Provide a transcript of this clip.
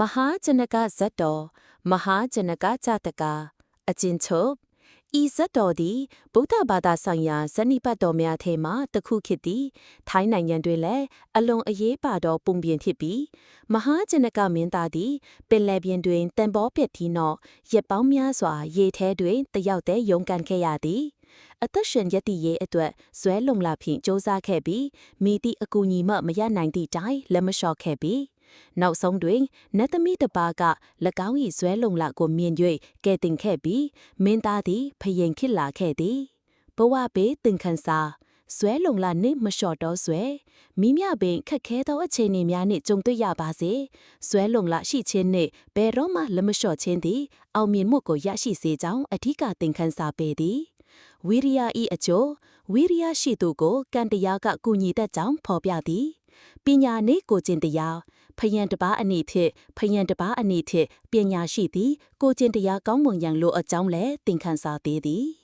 မဟာဇနကဇတ်တော်မဟာဇနကကြတကအကျဉ်ချုပ်ဤဇတ်တော်သည်ဗုဒ္ဓဘာသာဆိုင်ရာဇဏိပတ်တော်များထဲမှတစ်ခုဖြစ်သည်ထိုင်းနိုင်ငံတွင်လည်းအလွန်အရေးပါသောပုံပြင်ဖြစ်ပြီးမဟာဇနကမင်းသားသည်ပင်လယ်ပြင်တွင်တန်ဘောပစ်ထီနော့ရက်ပေါင်းများစွာရေထဲတွင်တယောက်တည်းရုန်းကန်ခဲ့ရသည်အသက်ရှင်ရည်တည်ရေးအတွက်ဇွဲလုံလာဖြင့်စ조사ခဲ့ပြီးမိသည့်အကူအညီမှမရနိုင်သည့်တိုင်လက်မလျှော့ခဲ့ပြီး နောက်ဆုံးတွင်နတ်သမီးတစ်ပါးက၎င်း၏ဇွဲလုံလကိုမြင်၍ကဲတင်ခဲ့ပြီးမင်းသားသည်ဖယင်ဖြစ်လာခဲ့သည်ဘဝပေသင်ခန်းစာဇွဲလုံလနှင့်မလျှော့တော့ဇွဲမိမြပင်ခက်ခဲသောအခြေအနေများနှင့်ကြုံတွေ့ရပါစေဇွဲလုံလရှိခြင်းနှင့်ဘယ်တော့မှလက်မလျှော့ခြင်းသည် အောင်မြင်မှုကိုရရှိစေကြောင်းအထူးကသင်ခန်းစာပေသည်ဝိရိယဤအကျိုးဝိရိယရှိသူကိုကံတရားကကူညီတတ်ကြောင်းဖော်ပြသည်ပညာနှင့်ကိုကျင့်တရား ဖယံတပားအနေဖြင့်ဖယံတပားအနေဖြင့်ပညာရှိသည် ကိုကျင့်တရားကောင်းမွန်ရန်လိုအကြောင်းလဲသင်ခန်းစာသေးသည်